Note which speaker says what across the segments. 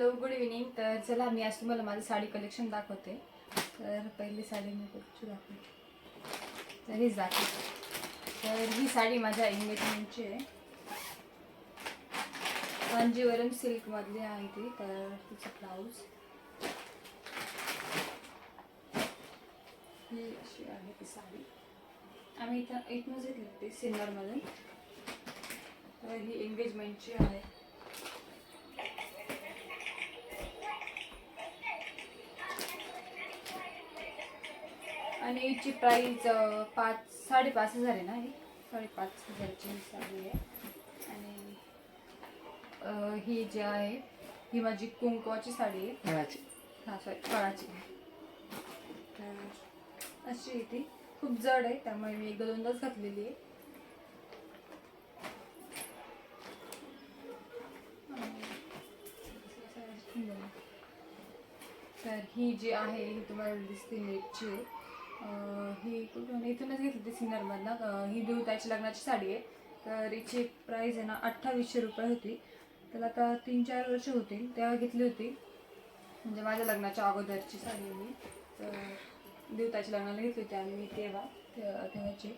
Speaker 1: Hello good evening तर चला मी आज तुम्हाला माझं साडी कलेक्शन दाखवते. तर पहिली साडी मी कुठची दाखवते? तर हीच दाखवते. तर ही साडी माझ्या एंगेजमेंटची आहे. कांजीवरम सिल्कमधली आहे ती तर तिचं ब्लाऊज ही अशी आहे ती साडी. आम्ही इथं इथूनच घेतली होती सिन्नरमधून. तर ही एंगेजमेंटची आहे. आणि हिची प्राईस पाच साडेपाच हजार आहे ना ही? साडेपाच हजारची साडी आहे. आणि ही जी आहे ही माझी कुंकवाची साडी आहे.
Speaker 2: फळाची.
Speaker 1: हा सॉरी फळाची. तर अशी आहे ती. खूप जड आहे त्यामुळे मी एकदा दोनदाच घातलेली आहे. तर ही जी आहे ही तुम्हाला दिसते नेटची. आहे ही कुठून इथूनच घेतली होती सिन्नरमधनं ही देवताची लग्नाची साडी आहे. तर हिची प्राईस आहे ना अठ्ठावीसशे रुपये होती. तर आता तीन चार वर्ष होतील तेव्हा घेतली होती. म्हणजे माझ्या लग्नाच्या अगोदरची साडी आहे मी तर देवताच्या लग्नाला घेतली होती आणि मी तेव्हा ते- तेव्हाची.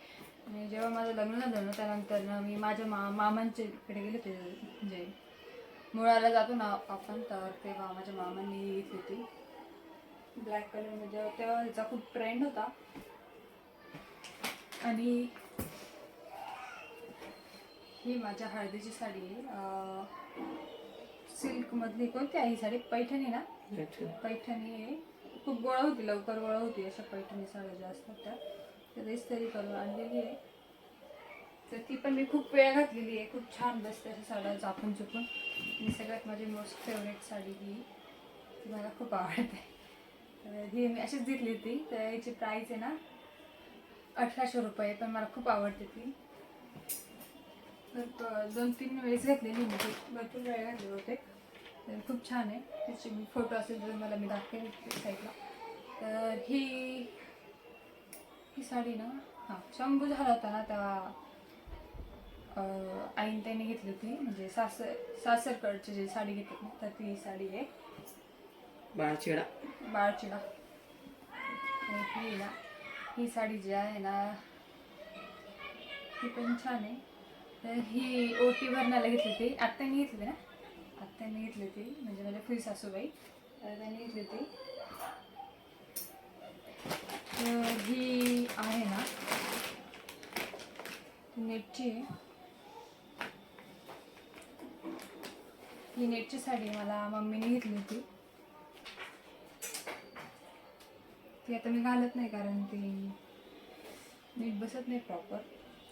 Speaker 1: आणि जेव्हा माझं लग्न झालं ना त्यानंतर ना मी माझ्या मा मामांच्या इकडे गेले होते. म्हणजे मुळाला जातो ना आपण तर तेव्हा माझ्या मामांनी घेतली होती. ब्लॅक कलर म्हणजे तेव्हा ह्याचा खूप ट्रेंड होता. आणि ही माझ्या हळदीची साडी आहे. सिल्कमधली कोणती आहे ही साडी? पैठणी ना? पैठणी. आहे. खूप गोळा होती लवकर गोळा होती अशा पैठणी साड्या ज्या असतात त्या तर इस्त्री करून आणलेली आहे. तर ती पण मी खूप वेळा घातलेली आहे. खूप छान बसते अशा साड्या चापून चुकून आणि सगळ्यात माझी मोस्ट फेवरेट साडी ही. ती मला खूप आवडते. ही मी अशीच घेतली होती. तर याची प्राईस आहे ना अठराशे रुपये पण मला खूप आवडते ती. तर दोन तीन वेळेस घेतलेली मी. भरपूर वेळ घातले होते तर खूप छान आहे. त्याचे मी फोटो असेल तर मला मी दाखवेल साईडला तर ही ही साडी ना हां शंभू झाला होता ना त्या आईन त्याने घेतली होती. म्हणजे सासर सासरकडची जी साडी घेतली ना तर ती साडी आहे.
Speaker 2: बाळचिडा.
Speaker 1: बाळचिडा. आणि ही ना ही साडी जी आहे ना ही पण छान आहे. तर ही ओटी भरण्याला घेतली होती. आत्ताने घेतली ना? आत्ताने घेतली होती. म्हणजे माझ्या फुई सासूबाई. तर त्यांनी घेतली होती. तर ही आहे ना नेटची आहे. ही नेटची साडी मला मम्मीने घेतली होती. ती आता मी घालत नाही कारण ती नीट बसत नाही प्रॉपर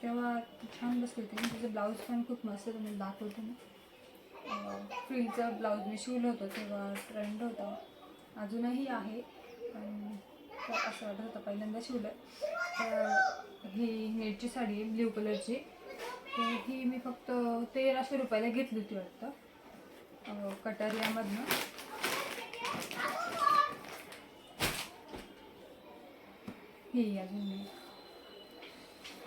Speaker 1: तेव्हा छान बसली होती. तिचं ब्लाऊज पण खूप मस्त तुम्ही दाखवतो दाखवते ना फ्रीलचं ब्लाऊज मी शिवलं होतं तेव्हा ट्रेंड होता. अजूनही आहे. पण असं वाटत होतं पहिल्यांदा शिवलं. तर ही नेटची साडी आहे ब्ल्यू कलरची तर ही मी फक्त तेराशे रुपयाला घेतली होती वाटतं. कटारियामधनं. ही अजून नाही.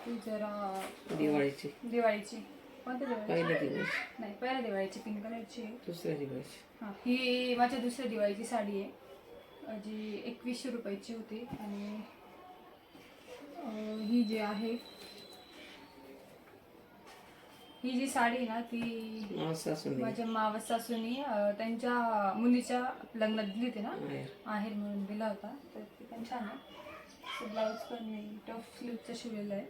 Speaker 1: ती जरा
Speaker 2: दिवाळीची.
Speaker 1: दिवाळीची. कोणत्या दिवाळीची?
Speaker 2: पहिल्या दिवस
Speaker 1: नाही पहिल्या दिवाळीची पिंक कलरची. आहे
Speaker 2: दुसऱ्या दिवस
Speaker 1: हां ही माझ्या दुसऱ्या दिवाळीची साडी आहे. जी एकवीसशे रुपयाची होती. आणि अं, ही जी आहे ही जी साडी आहे ना ती माझ्या मावस सासूनी अं, त्यांच्या मुलीच्या लग्नात दिली होती ना? आहेर म्हणून दिला होता. तर ती पण छान आहे. ब्लाऊज पण मी टफ स्लीवचं शिवलेलं आहे.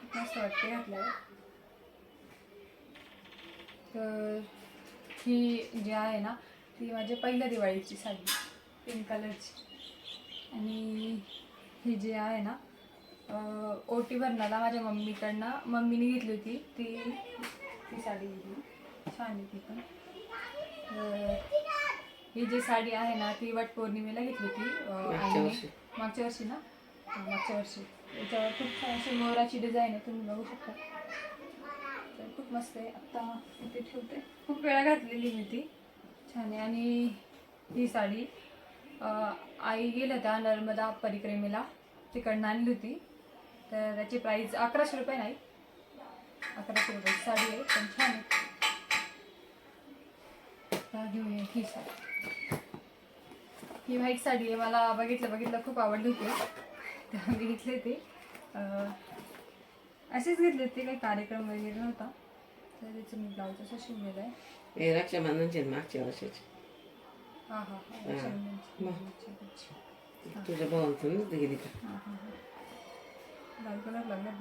Speaker 1: खूप मस्त वाटते घातल्यावर. तर ही जी आहे ना ती माझ्या पहिल्या दिवाळीची साडी पिंक कलरची आणि ही जी आहे ना ओटी भरणाला माझ्या मम्मीकडनं मम्मीने घेतली होती ती ती साडी घेतली. छान आहे ती पण. ही जी साडी आहे ना ती वट पौर्णिमेला घेतली होती अं,
Speaker 2: मागच्या वर्षी.
Speaker 1: ना? मागच्या वर्षी. याच्यावर खूप छान अशी मोराची डिझाईन आहे तुम्ही बघू शकता. तर खूप मस्त आहे. आत्ता इथे ठेवते. खूप वेळा घातलेली मी ती. छान आहे. आणि ही साडी आई गेल्या त्या नर्मदा परिक्रमेला. तिकडनं आणली होती. तर त्याची प्राईज अकराशे रुपये नाही. अकराशे रुपये साडी आहे. पण छान आहे. घेऊया ही साडी. ही व्हाईट साडी आहे. मला बघितलं बघितलं खूप आवडली होती. तेव्हा मी घेतली होती अं, अशीच घेतली होती काही कार्यक्रम वगैरे नव्हता. तर त्याचं मी ब्लाऊज असं शिवलेलं आहे.
Speaker 2: हे रक्षाबंधनचे मागच्या वर्षाचे.
Speaker 1: हा हा हा.
Speaker 2: तुझ्या भावांतून गेली का
Speaker 1: हा हा लाल कलर लागला
Speaker 2: काय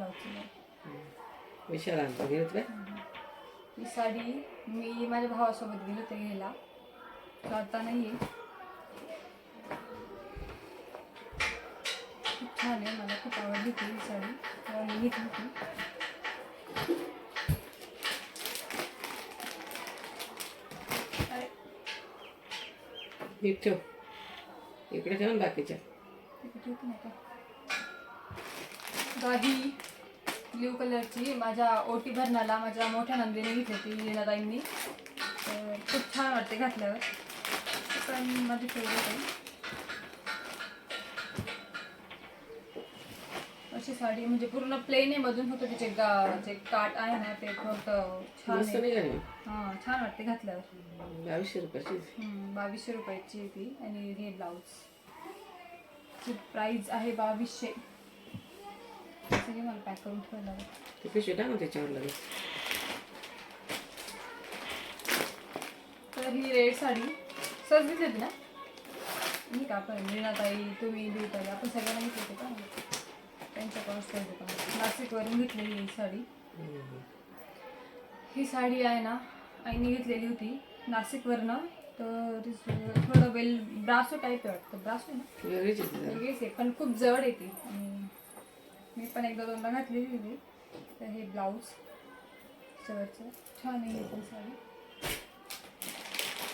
Speaker 1: ही साडी मी माझ्या भावासोबत गेलो ते घ्यायला. तर आता नाही आहे छान आहे मला खूप आवडली ही साडी. तेव्हा मी घेतली होती
Speaker 2: नीट ठेव. इकडे ठेव ना बाकीच्या.
Speaker 1: ते गादी ब्ल्यू कलरची. माझ्या ओटी भरणाला माझ्या मोठ्या नंदीने घेतली होती लीनाताईंनी खूप छान वाटते घातल्यावर. ती पण माझी फेवरेट आहे अशी साडी म्हणजे पूर्ण प्लेन आहे मधून फक्त तिचे गा जे काट आहे ना ते फक्त छान
Speaker 2: मस्त
Speaker 1: आहे.
Speaker 2: निघाली.
Speaker 1: हां छान वाटते घातल्यावर.
Speaker 2: बावीसशे रुपयाची
Speaker 1: हम्म, बावीसशे रुपयाची आहे ती आणि हे ब्लाऊज ची प्राईज आहे बावीसशे. सगळे मला पॅक करून
Speaker 2: ते पिशवी टाक ना त्याच्यावर लगेच.
Speaker 1: तर ही रेड साडी. सहज घेतली ना? मी का आपण मीनाताई तुम्ही ताई आपण सगळ्यांना घेतली होती का? त्यांच्या कॉन्स्ट होता नाशिकवरून घेतलेली ही साडी. ही साडी आहे ना आईने घेतलेली होती नाशिकवरनं. तर थोडं वेल ब्रासो टाईप आहे वाटतं. ब्रासो ना?
Speaker 2: वेगळीच आहे
Speaker 1: पण खूप जड आहे ती. आणि मी पण एकदा दोनदा घातलेली होती. तर हे ब्लाऊज शेवटचं छान आहे ही पण साडी.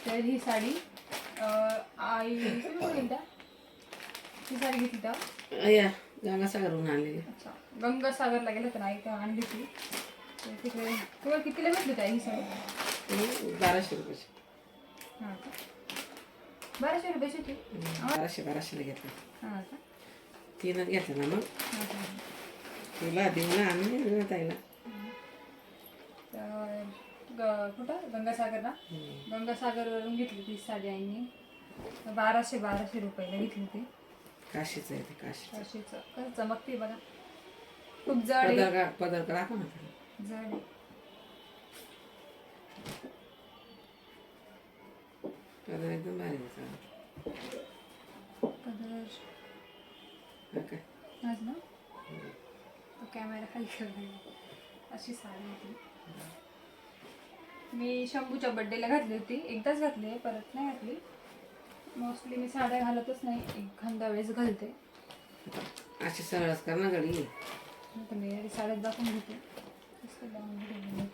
Speaker 1: तर ही साडी आई ही साडी घेतली
Speaker 2: अय्या गंगासागरहून आणलेली.
Speaker 1: अच्छा. गंगासागरला गेलं होतं ना आई तेव्हा आणली ती तर तिकडे तुम्हाला कितीला भेटली त्या ही साडी
Speaker 2: बाराशे रुपयाची.
Speaker 1: हां का? बाराशे रुपयाची होती?
Speaker 2: हम्म, बाराशे बाराशेला घेतलं.
Speaker 1: हां का?
Speaker 2: तीनच घेतलं ना मग?
Speaker 1: हां.
Speaker 2: तिला देऊन आणि ताईला.
Speaker 1: तर ग कुठं? गंगासागरला. गंगासागरवरून घेतली ती साडी आईने. बाराशे बाराशे रुपयाला घेतली ती
Speaker 2: काशीचं आहे ते काशी
Speaker 1: अशीच कसं चमकते बघा. खूप जड आहे.
Speaker 2: पदर का पदर का दाखव ना.
Speaker 1: जड आहे.
Speaker 2: पदर एकदम भारी आहे चांगला.
Speaker 1: पदर.
Speaker 2: हा काय?
Speaker 1: आज ना? तो कॅमेरा खाली करला अशी साडी होती मी शंभूच्या बड्डेला घातली होती. एकदाच घातली आहे परत नाही घातली. मोस्टली मी साड्या घालतच नाही एखाद्या वेळेस घालते.
Speaker 2: अशी सरळच कर ना गडी
Speaker 1: तर मी आधी साड्यात दाखवून घेते. कसं लावून घेते.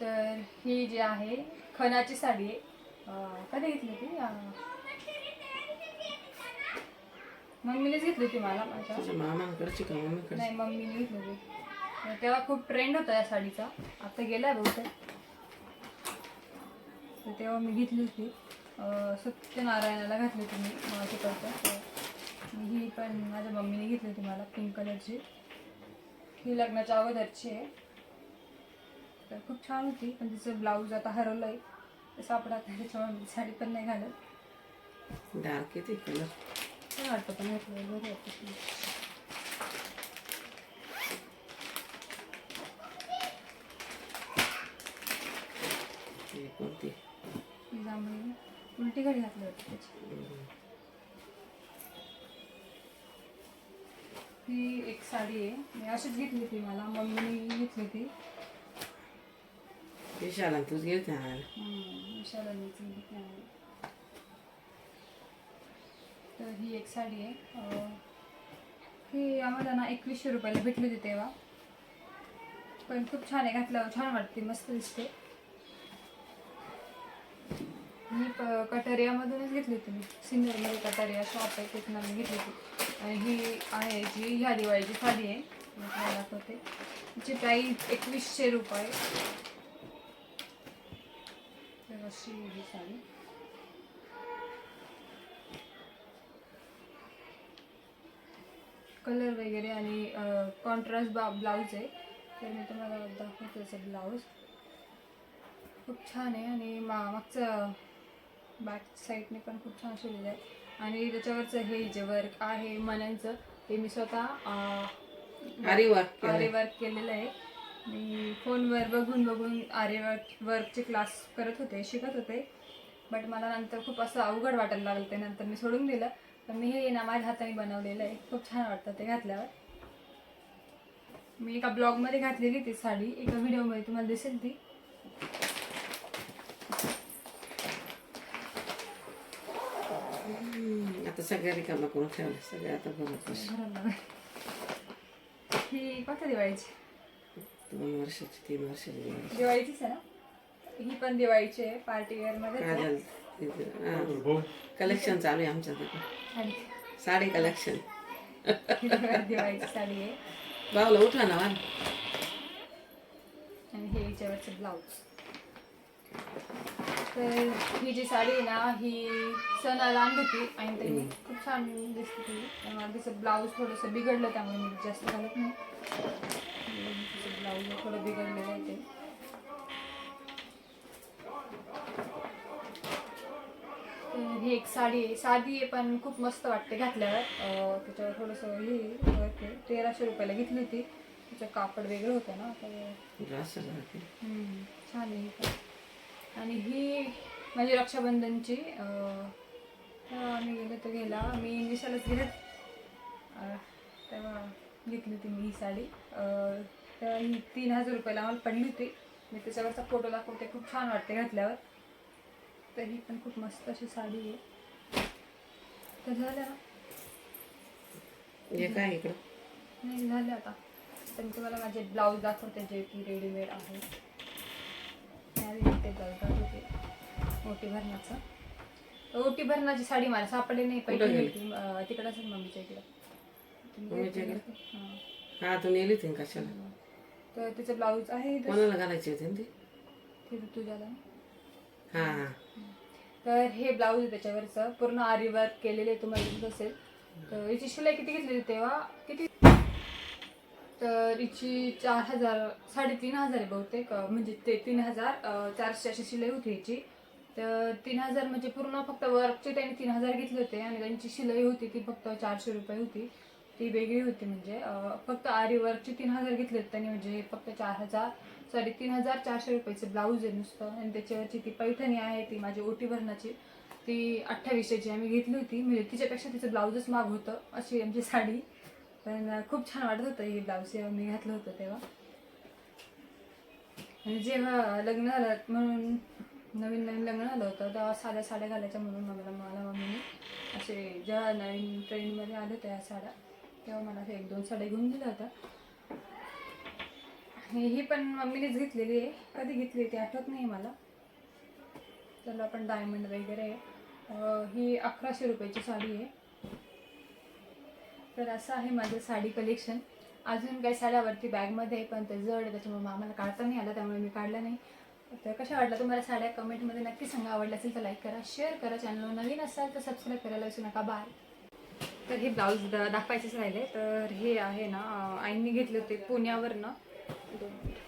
Speaker 1: तर ही जी आहे खणाची साडी आहे. अं, कधी घेतली ती? अं, मम्मीनेच घेतली होती मला माझ्या.
Speaker 2: तुझ्या मामांकडची का मम्मीकडची?
Speaker 1: नाही मम्मीने घेतली होती. तेव्हा खूप ट्रेंड होता या साडीचा. आता गेलाय बहुतेक. तेव्हा मी घेतली होती. सत्यनारायणाला घातली होती मी मी ही पण माझ्या मम्मीने घेतली होती मला पिंक कलरची ही लग्नाच्या अगोदरची आहे. तर खूप छान होती पण तिचं ब्लाऊज आता हरवलं आहे सापडत नाही त्याच्यामुळे मी साडी पण नाही घालत.
Speaker 2: डार्क येते कलर
Speaker 1: वाटतं पण घातलं बरं वाटतं.
Speaker 2: कोणती?
Speaker 1: जांभळी. उलटी घडी घातली होती त्याची. ही एक साडी आहे. मी अशीच घेतली होती मला. मम्मीने घेतली होती.
Speaker 2: विशाला तूच
Speaker 1: घेतली आहे. तर ही एक साडी आहे. ही आम्हाला ना एकवीसशे रुपयाला भेटली होती तेव्हा. पण खूप छान आहे. घातल्यावर छान वाटते. मस्त दिसते. मी प कटारियामधूनच घेतली होती मी. सिन्नरमध्ये कटारिया शॉप आहे तिथून मी घेतली होती. आणि ही आहे जी ह्या दिवाळीची साडी आहे. मी दाखवते. तिची प्राईज एकवीसशे रुपये. तर अशी ही साडी. कलर वगैरे आणि कॉन्ट्रास्ट बा ब्लाऊज आहे. तर मी तुम्हाला दाखवते त्याचं ब्लाऊज खूप छान आहे आणि मा मागचं बॅक साईडने पण खूप छान शिवलेलं आहे. आणि त्याच्यावरचं हे जे वर्क आहे मण्यांचं ते मी स्वतः
Speaker 2: आरी वर्क
Speaker 1: आरे वर्क केलेलं आहे. मी फोनवर बघून बघून आरे वर्क वर्कचे क्लास करत होते शिकत होते. बट मला नंतर खूप असं अवघड वाटायला लागलं ते नंतर मी सोडून दिलं. पण मी हे ना माझ्या हाताने बनवलेलं आहे. खूप छान वाटतं ते घातल्यावर. मी एका ब्लॉगमध्ये घातलेली ती साडी. एका व्हिडिओमध्ये तुम्हाला दिसेल ती
Speaker 2: हम्म, आता सगळ्या रिकामा करून ठेवलं सगळे आता बघत बस.
Speaker 1: ही कोणत्या दिवाळीची?
Speaker 2: दोन वर्षाची तीन वर्षाची दिवाळी.
Speaker 1: दिवाळीचीच आहे ना? ही पण दिवाळीची आहे पार्टी वेअरमध्ये
Speaker 2: काजल तिथं कलेक्शन चालू आहे आमच्या तिथं. साडी कलेक्शन
Speaker 1: दिवाळीची साडी आहे.
Speaker 2: बावला उठा ना वाल
Speaker 1: आणि हे ब्लाऊज तर ही जी साडी आहे ना ही सणाला आणली होती आणि त्यांनी खूप छान दिसते ती. त्यामुळे तिचं ब्लाऊज थोडंसं बिघडलं त्यामुळे मी जास्त घालत नाही. तिचं ब्लाऊज थोडं बिघडलेलं आहे ते. तर ही एक साडी आहे. साधी आहे पण खूप मस्त वाटते घातल्यावर. त्याच्यावर थोडंसं हे. तेराशे रुपयाला घेतली होती. तिचं कापड वेगळं होतं ना तर छान आहे आणि ही माझी रक्षाबंधनची आम्ही गेलो तर गेला. मी गेले अं, तेव्हा घेतली होती मी ही साडी. तेव्हा ही तीन हजार रुपयाला आम्हाला पडली होती. मी त्याच्यावरचा फोटो दाखवते. खूप छान वाटते घातल्यावर. तर ही पण खूप मस्त अशी साडी आहे. तर झालं
Speaker 2: काय इकडं?
Speaker 1: नाही झालं आता. तर मी तुम्हाला माझे ब्लाऊज दाखवते जे की रेडीमेड आहे. ते ब्लाऊज दाखवते ओटी भरण्याचं. ओटी भरण्याची साडी मला सापडली नाही.
Speaker 2: कुठं गेली?
Speaker 1: अं, तिकडं असेल मम्मीच्या इकडं.
Speaker 2: मम्मीच्या?
Speaker 1: हां.
Speaker 2: तू नेली होती ना कशाला?
Speaker 1: तर तिचं ब्लाऊज आहे इथं.
Speaker 2: कोणाला घालायची होती ना ती?
Speaker 1: तुझ्याला.
Speaker 2: हा हा.
Speaker 1: तर हे ब्लाऊज आहे त्याच्यावरचं. पूर्ण आरी वर्क केलेले तुम्हाला दिसत असेल. तर याची शिलाई किती घेतलेली तेव्हा? किती? तर हिची चार हजार साडेतीन हजार आहे बहुतेक म्हणजे ते तीन हजार चारशे अशी शिलाई होती याची तर तीन हजार म्हणजे पूर्ण फक्त वर्कचे त्यांनी तीन हजार घेतले होते आणि त्यांची शिलाई होती ती फक्त चारशे रुपये होती. ती वेगळी होती म्हणजे फक्त आरी वर्कचे तीन हजार घेतले होते त्यांनी म्हणजे फक्त चार हजार सॉरी तीन हजार चारशे रुपयाचं ब्लाऊज आहे नुसतं. आणि त्याच्यावरची ती पैठणी आहे ती माझी ओटी भरणाची ती अठ्ठावीसशेची आम्ही घेतली होती. म्हणजे तिच्यापेक्षा तिचं ब्लाऊजच माग होतं अशी आमची साडी. पण खूप छान वाटत होतं ही ब्लाऊज जेव्हा मी घातलं होतं तेव्हा. आणि जेव्हा लग्न झालं म्हणून नवीन नवीन लग्न झालं होतं तेव्हा साध्या साड्या घालायच्या म्हणून मला मला मम्मीने असे जेव्हा नवीन ट्रेंडमध्ये आले त्या साड्या तेव्हा मला एक दोन साड्या घेऊन दिल्या होत्या. ही पण मम्मीनेच घेतलेली आहे. कधी घेतली ती आठवत नाही मला. त्याला पण डायमंड वगैरे आहे. ही अकराशे रुपयाची साडी आहे. तर असं आहे माझं साडी कलेक्शन अजून काही साड्यावरती बॅगमध्ये आहे पण ते जड आहे त्याच्यामुळे आम्हाला काढता नाही आलं त्यामुळे मी काढलं नाही. तर कशा वाटलं तुम्हाला साड्या? कमेंटमध्ये नक्की सांगा. आवडल्या असेल तर लाईक करा शेअर करा. चॅनलवर नवीन असाल तर सबस्क्राईब करायला विसरू नका. बाय तर हे ब्लाऊज द दाखवायचेच राहिले तर हे आहे ना आईंनी घेतले होते पुण्यावरनं दोन मिनिट.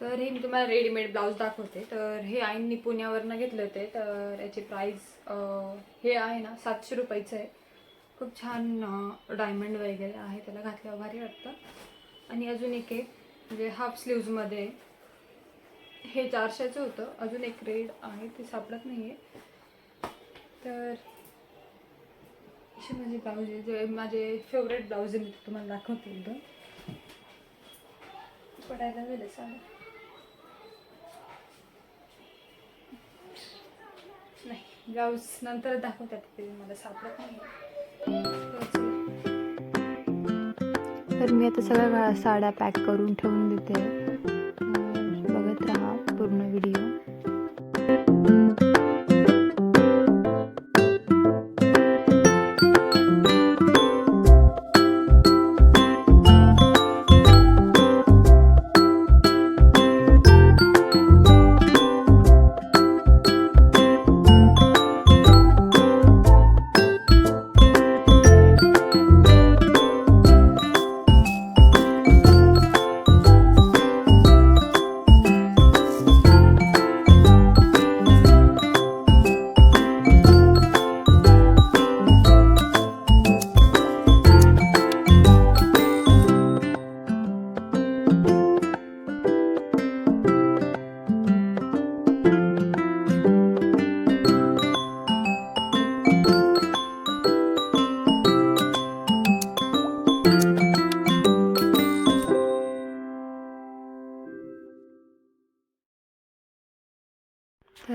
Speaker 1: तर हे मी तुम्हाला रेडीमेड ब्लाऊज दाखवते. तर हे आईंनी पुण्यावरनं घेतले होते. तर याची प्राईस हे आहे ना सातशे रुपयाचं आहे. खूप छान डायमंड वगैरे आहे. त्याला घातल्यावर भारी वाटतं. आणि अजून एक आहे म्हणजे हाफ स्लीव्जमध्ये हे चारशेचं होतं. अजून एक रेड आहे ते सापडत नाही आहे तर असे माझे ब्लाऊज आहे. जे माझे फेवरेट ब्लाऊज आहे मी तुम्हाला दाखवते एकदम. पडायला गेले आहे ब्लाऊज नंतर दाखवतात ते मला सापडत नाही. तर
Speaker 3: मी आता सगळ्या साड्या पॅक करून ठेवून देते. बघत राहा पूर्ण व्हिडिओ.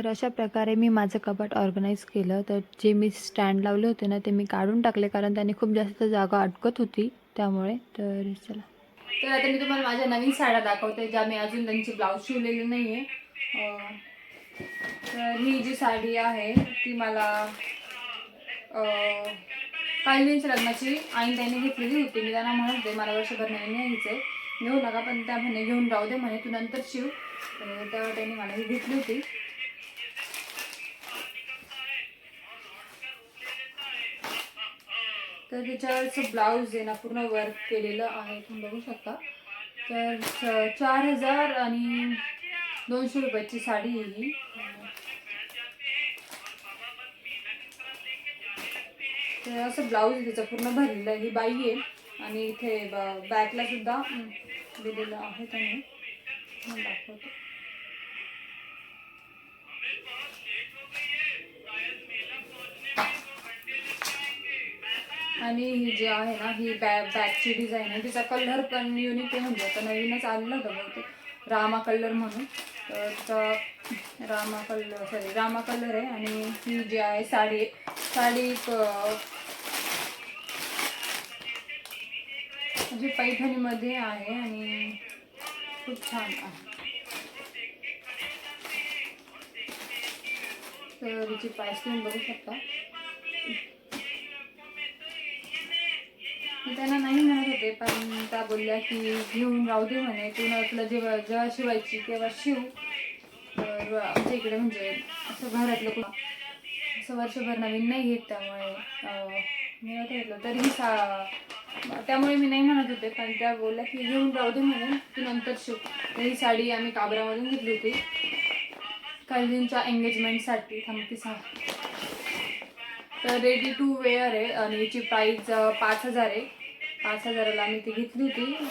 Speaker 3: तर अशा प्रकारे मी माझं कपाट ऑर्गनाईज केलं. तर जे मी स्टँड लावले होते ना ते मी काढून टाकले कारण त्याने खूप जास्त जागा अटकत होती त्यामुळे. तर चला.
Speaker 1: तर आता मी तुम्हाला माझ्या नवीन साड्या दाखवते ज्या मी अजून त्यांची ब्लाऊज शिवलेली नाही आहे तर ही जी साडी आहे ती मला कालवींच्या लग्नाची आईन त्यांनी घेतलेली होती. मी त्यांना म्हणत होते मला वर्षभर नाही घ्यायचं आहे. घेऊ नका पण त्या म्हणे घेऊन राहू दे म्हणे तू नंतर शिव. तर तेव्हा त्यांनी मला ही घेतली होती. तर त्याच्यावरचं ब्लाऊज आहे ना पूर्ण वर्क केलेलं आहे तुम्ही बघू शकता. तर चार हजार आणि दोनशे रुपयाची साडी आहे ही. तर असं ब्लाऊज त्याचं पूर्ण भरलेलं आहे. ही बाई आहे आणि इथे ब- बॅकला सुद्धा दिलेलं आहे त्यांनी. दाखवतो. आणि ही जी आहे ना ही बॅग बॅगची डिझाईन आहे. तिचा कलर पण युनिक आहे. म्हणजे आता नवीनच आलेलं होतं बहुतेक. रामा कलर म्हणून. तर तिचा रामा कलर सॉरी रामा कलर आहे. आणि ही जी आहे साडी साडी जी पैठणीमध्ये आहे आणि खूप छान आहे. तर हिची प्राईस तुम्ही बघू शकता. मी त्यांना नाही म्हणत होते पण त्या बोलल्या की घेऊन राहू दे म्हणे. तू तुला जेव्हा जेव्हा शिवायची तेव्हा शिव. तर आमच्या इकडे म्हणजे असं घरातलं कोण असं वर्षभर नवीन नाही घेत त्यामुळे मिळत मी घेतलं. तरी सा त्यामुळे मी नाही म्हणत होते पण त्या बोलल्या की घेऊन राहू दे म्हणे तू नंतर शिव. तर ही साडी आम्ही काबरामधून घेतली होती. कालजींच्या एंगेजमेंटसाठी थांबती सा तर रेडी टू वेअर आहे आणि याची प्राईस पाच हजार आहे. पाच हजाराला आम्ही ती घेतली होती.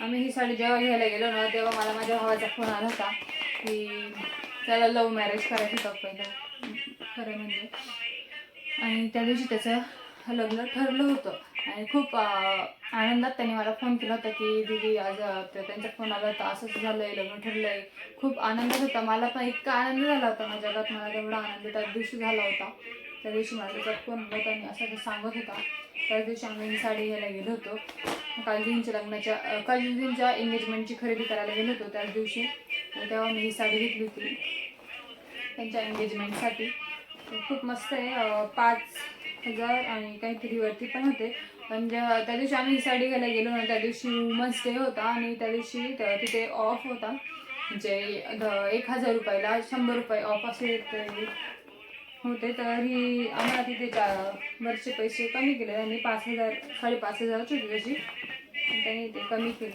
Speaker 1: आम्ही ही साडी जेव्हा घ्यायला गेलो ना तेव्हा मला माझ्या भावाचा फोन आला होता की त्याला लव्ह मॅरेज करायचं होतं पहिलं. खरं म्हणजे. आणि त्या दिवशी त्याचं लग्न ठरलं होतं. आणि खूप आनंदात त्यांनी मला फोन केला होता की दीदी आज त्यांचा फोन आला होता. असंच झालं आहे लग्न ठरलं आहे खूप आनंदात होता. मला पण इतका आनंद झाला होता. माझ्या घरात मला तेवढा आनंद त्या दिवशी झाला होता. त्या दिवशी माझा त्याचा फोन आणि असं सांगत होता. त्याच दिवशी आम्ही ही साडी घ्यायला गेलो होतो. कालजींच्या लग्नाच्या अं, कालजींच्या एंगेजमेंटची खरेदी करायला गेलो होतो त्याच दिवशी. तेव्हा मी ही साडी घेतली होती. त्यांच्या एंगेजमेंटसाठी खूप मस्त आहे. पाच हजार आणि काहीतरी वरती पण होते. पण जेव्हा त्या दिवशी आम्ही ही साडी घ्यायला गेलो ना त्या दिवशी वुमन्स डे होता आणि त्या दिवशी तिथे ऑफ होता. म्हणजे द- एक हजार रुपयाला शंभर रुपये ऑफ असे ते होते तर ही आम्हाला तिथे वरचे पैसे कमी केले. त्यांनी पाच हजार साडेपाच हजारच होती त्याची त्यांनी ते कमी केले.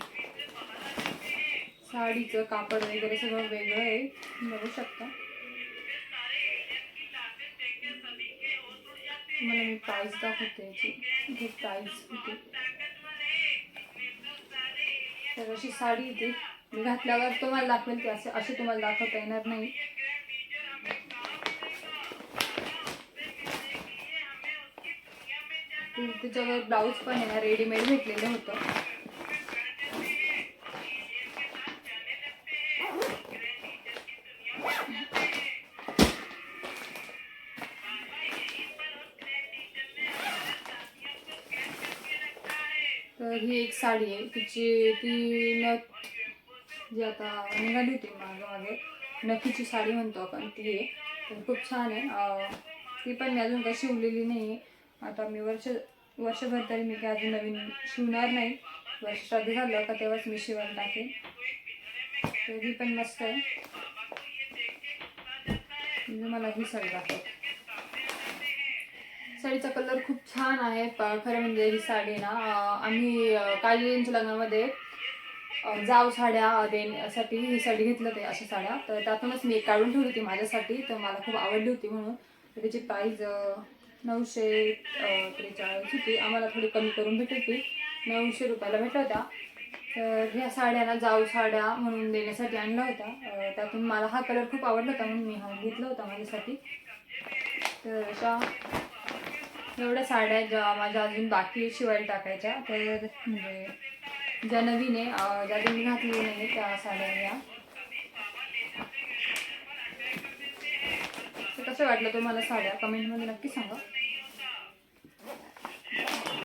Speaker 1: साडीचं कापड वगैरे सगळं वेगळं आहे. बघू शकता. मला मी प्राईस दाखवते याची. इथे प्राईस होती तर अशी साडी येते मी घातल्यावर तुम्हाला दाखवेल की असे असे तुम्हाला दाखवता येणार नाही. तिच्यावर ब्लाऊज पण आहे ना रेडीमेड भेटलेलं होतं. तर ही एक साडी आहे. तिची ती नथ जी आता निघाली होती मागं मागे नथीची साडी म्हणतो आपण ती आहे. तर खूप छान आहे. ती पण मी अजून काही शिवलेली नाही आहे आता मी वर्ष वर्षभर तरी मी काय अजून नवीन शिवणार नाही. वर्ष श्राद्ध झालं का तेव्हाच मी शिवायला टाकेन. तर ही पण मस्त आहे. म्हणजे मला ही साडी दाखवते साडीचा कलर खूप छान आहे. प- खरं म्हणजे ही साडी ना आम्ही काळजींच्या लग्नामध्ये जाव साड्या देण्यासाठी ही साडी घेतलं ते अशा साड्या. तर त्यातूनच मी एक काढून ठेवली होती माझ्यासाठी. तर मला खूप आवडली होती म्हणून. त्याची प्राईज नऊशे त्रेचाळीस होती. आम्हाला थोडी कमी करून भेटली होती. नऊशे रुपयाला भेटला होता. तर ह्या साड्यांना जाऊ साड्या म्हणून देण्यासाठी आणला होता. त्यातून मला हा कलर खूप आवडला होता म्हणून मी हा घेतला होता माझ्यासाठी. तर अशा एवढ्या साड्या ज्या माझ्या अजून बाकी शिवायला टाकायच्या. तर म्हणजे ज्या नवीन आहे ज्या तुम्ही घातलेल्या नाही त्या साड्या या. कशा वाटल्या तुम्हाला साड्या? कमेंटमध्ये नक्की सांगा.